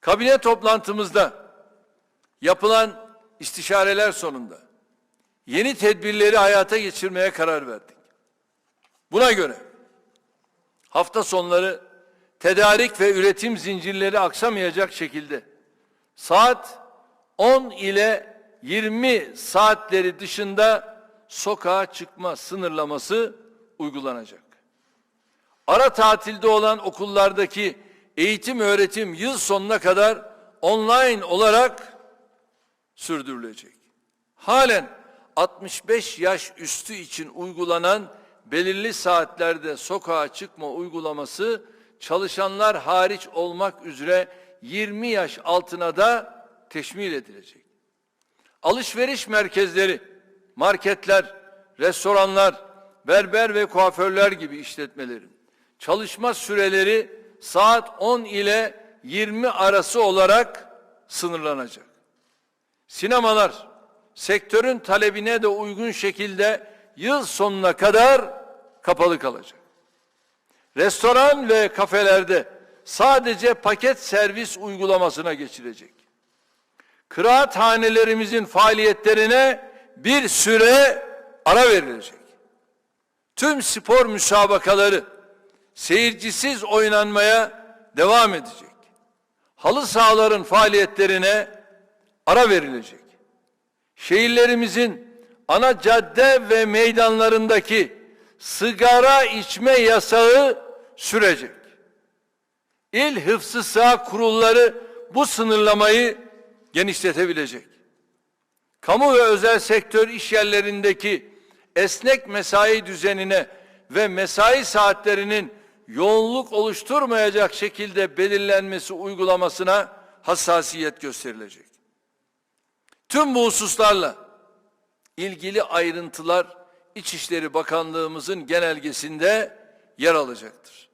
Kabine toplantımızda yapılan istişareler sonunda yeni tedbirleri hayata geçirmeye karar verdik. Buna göre hafta sonları tedarik ve üretim zincirleri aksamayacak şekilde saat 10 ile 20 saatleri dışında sokağa çıkma sınırlaması uygulanacak. Ara tatilde olan okullardaki eğitim öğretim yıl sonuna kadar online olarak sürdürülecek. Halen 65 yaş üstü için uygulanan belirli saatlerde sokağa çıkma uygulaması çalışanlar hariç olmak üzere 20 yaş altına da teşmil edilecek. Alışveriş merkezleri, marketler, restoranlar, berber ve kuaförler gibi işletmelerin çalışma süreleri saat 10 ile 20 arası olarak sınırlanacak. Sinemalar sektörün talebine de uygun şekilde yıl sonuna kadar kapalı kalacak. Restoran ve kafelerde sadece paket servis uygulamasına geçilecek. Kıraathanelerimizin faaliyetlerine bir süre ara verilecek. Tüm spor müsabakaları seyircisiz oynanmaya devam edecek. Halı sahaların faaliyetlerine ara verilecek. Şehirlerimizin ana cadde ve meydanlarındaki sigara içme yasağı sürecek. İl hıfzı sağ kurulları bu sınırlamayı genişletebilecek. Kamu ve özel sektör iş yerlerindeki esnek mesai düzenine ve mesai saatlerinin yoğunluk oluşturmayacak şekilde belirlenmesi uygulamasına hassasiyet gösterilecek. Tüm bu hususlarla ilgili ayrıntılar İçişleri Bakanlığımızın genelgesinde yer alacaktır.